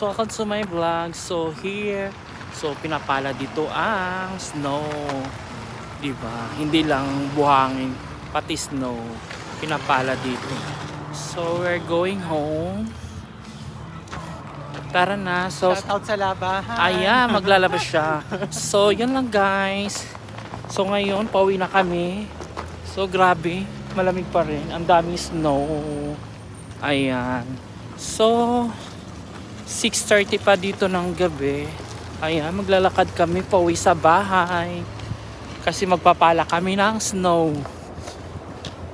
Welcome to my vlog. So here, so pinapala dito ang snow. 'Di ba? Hindi lang buhangin, pati snow pinapala dito. So we're going home. Tara na. So Shoutout sa labahan. Ayan, maglalabas siya. So, yun lang guys. So, ngayon, pauwi na kami. So, grabe. Malamig pa rin. Ang daming snow. Ayan. So, 6.30 pa dito ng gabi. Ayan, maglalakad kami pauwi sa bahay. Kasi magpapala kami ng snow.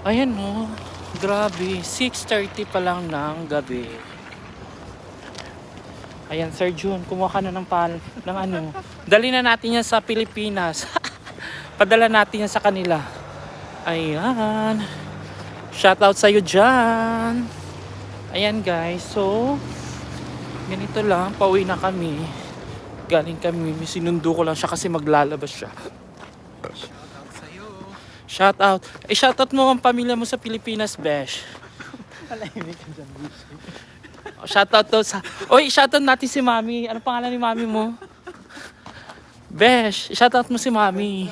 Ayan no. Grabe. 6.30 pa lang ng gabi. Ayan, Sir June, kumuha ka na ng pal, ng ano. Dali na natin yan sa Pilipinas. Padala natin yan sa kanila. Ayan. Shoutout sa'yo dyan. Ayan guys, so, ganito lang, pauwi na kami. Galing kami, sinundo ko lang siya kasi maglalabas siya. Shoutout sa'yo. Shoutout. Eh, shoutout mo ang pamilya mo sa Pilipinas, Besh. Malahimik ka dyan, Bishi. Shoutout to sa... Oy, shoutout natin si Mami. Ano pangalan ni Mami mo? Besh, shoutout mo si Mami.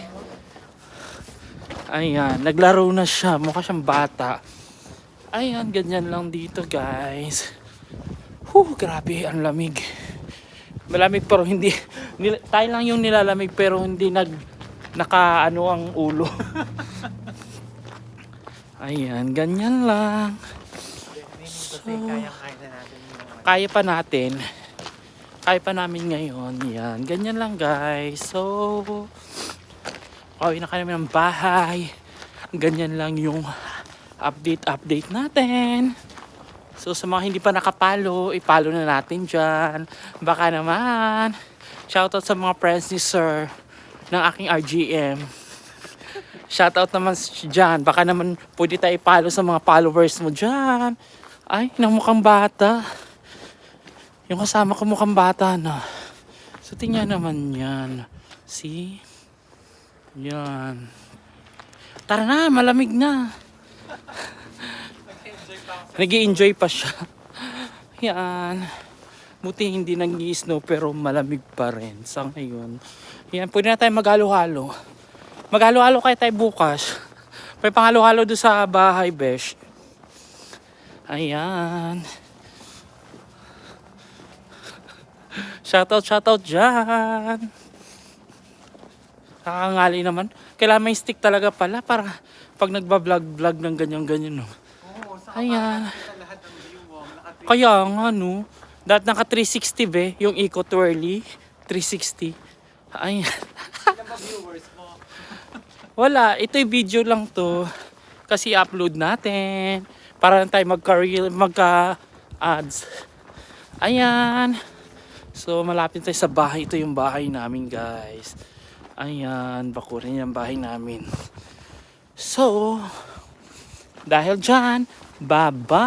Ayan, naglaro na siya. Mukha siyang bata. Ayan, ganyan lang dito, guys. Huh, grabe, ang lamig. Malamig pero hindi... Nil, tayo lang yung nilalamig pero hindi nag... Naka ano ang ulo. Ayan, ganyan lang. So, kaya pa natin. Kaya pa namin ngayon. Yan. Ganyan lang guys. So, pauwi na kami ng bahay. Ganyan lang yung update-update natin. So, sa mga hindi pa nakapalo, ipalo na natin dyan. Baka naman. Shoutout sa mga friends ni Sir ng aking RGM. Shoutout naman dyan. Baka naman pwede tayo ipalo sa mga followers mo dyan. Ay, nang mukhang bata. Yung kasama ko mukhang bata na. So, tingnan naman yan. See? Yan. Tara na, malamig na. Nag enjoy pa siya. Yan. Buti hindi nag snow pero malamig pa rin sa ngayon. Yan, pwede na tayo maghalo-halo. Maghalo-halo kaya tayo bukas. May panghalo-halo doon sa bahay, Besh. Ayan. Shoutout, shoutout dyan. Nakakangali naman. Kailangan may stick talaga pala para pag nagbablog-vlog ng ganyan-ganyan. No. Ayan. Kaya nga no. Dahil naka 360 be, yung Eco Twirly. 360. Ayan. Viewers mo? Wala, ito yung video lang to. Kasi upload natin. Para lang tayo magka, magka ads. Ayan. So malapit tayo sa bahay. Ito yung bahay namin guys. Ayan, bakurin yung bahay namin. So, dahil dyan, Ба-ба!